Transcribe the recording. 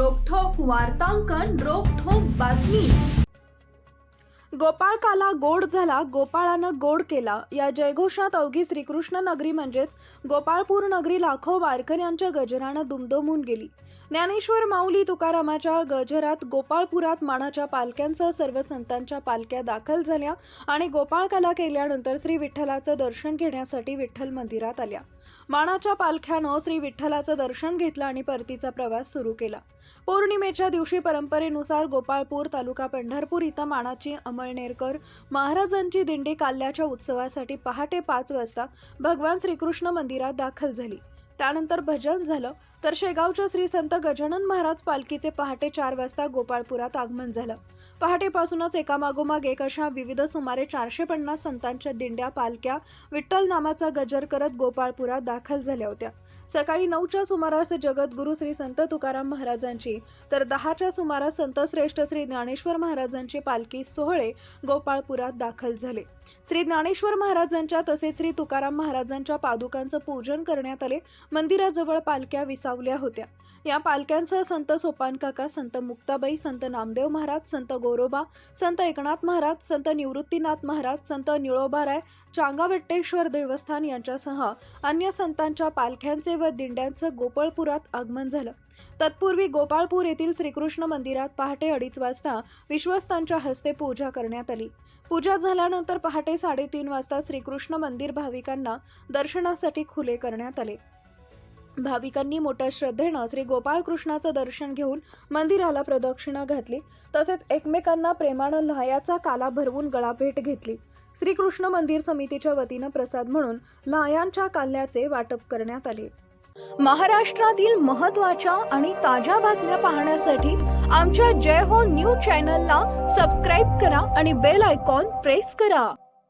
वार्तांकन रोखोक बातमी. गोपाळ काला गोड झाला गोपाळानं गोड केला. या जयघोषात अवघी श्रीकृष्ण नगरी म्हणजेच गोपाळपूर नगरी लाखो वारकऱ्यांच्या गजरानं दुमदुमून गेली. ज्ञानेश्वर माऊली तुकारामाच्या गजरात गोपाळपुरात मानाच्या पालख्यांसह सर्व संतांच्या पालख्या दाखल झाल्या आणि गोपाळकाला केल्यानंतर श्री विठ्ठलाचं दर्शन घेण्यासाठी विठ्ठल मंदिरात आल्या. मानाच्या पालख्यानं श्री विठ्ठलाचं दर्शन घेतलं आणि परतीचा प्रवास सुरू केला. पौर्णिमेच्या दिवशी परंपरेनुसार गोपाळपूर तालुका पंढरपूर इथं मानाची अमळनेरकर महाराजांची दिंडी काल्याच्या उत्सवासाठी पहाटे पाच वाजता भगवान श्रीकृष्ण मंदिरात दाखल झाली. त्यानंतर भजन झालं तर शेगावच्या श्री संत गजानन महाराज पालखीचे पहाटे चार वाजता गोपाळपुरात आगमन झालं. पहाटेपासूनच एकामागोमाग एक अशा विविध सुमारे चारशे पन्नास संतांच्या दिंड्या पालख्या विठ्ठल नामाचा गजर करत गोपाळपुरात दाखल झाल्या होत्या. सकाळी नऊच्या सुमारास जगद्गुरु श्री संत तुकाराम महाराजांची तर दहाच्या सुमारास संत श्रेष्ठ श्री ज्ञानेश्वर महाराजांची पालखी सोहळे गोपाळपुरात दाखल झाले. श्री ज्ञानेश्वर महाराजांच्या तसेच श्री तुकाराम महाराजांच्या पादुकांचं पूजन करण्यात आले. मंदिराजवळ पालख्या विसावल्या होत्या. या पालख्यांसह संत सोपान काका संत मुक्ताबाई संत नामदेव महाराज संत गोरोबा संत एकनाथ महाराज संत निवृत्तीनाथ महाराज संत निळोबाराय चांगावट्टेश्वर देवस्थान यांच्यासह अन्य संतांच्या पालख्यांचे व दिंड्यांचं गोपाळपुरात आगमन झालं. तत्पूर्वी गोपाळपूर येथील श्रीकृष्ण मंदिरात पहाटे अडीच वाजता विश्वस्तांच्या हस्ते पूजा करण्यात आली. पूजा झाल्यानंतर पहाटे साडेतीन वाजता श्रीकृष्ण मंदिर भाविकांना दर्शनासाठी खुले करण्यात आले. भाविकांनी मोठ्या श्रद्धेनं श्री गोपाळकृष्णाचं दर्शन घेऊन मंदिराला प्रदक्षिणा घातली. तसेच एकमेकांना प्रेमानं लहायाचा काला भरवून गळाभेट घेतली. श्रीकृष्ण मंदिर समितीच्या वतीनं प्रसाद म्हणून लहायांच्या काल्याचे वाटप करण्यात आले. महाराष्ट्रातील महत्त्वाच्या आणि ताज्या बातम्या पाहण्यासाठी आमच्या जय हो न्यूज चॅनलला सबस्क्राईब करा आणि बेल आयकॉन प्रेस करा.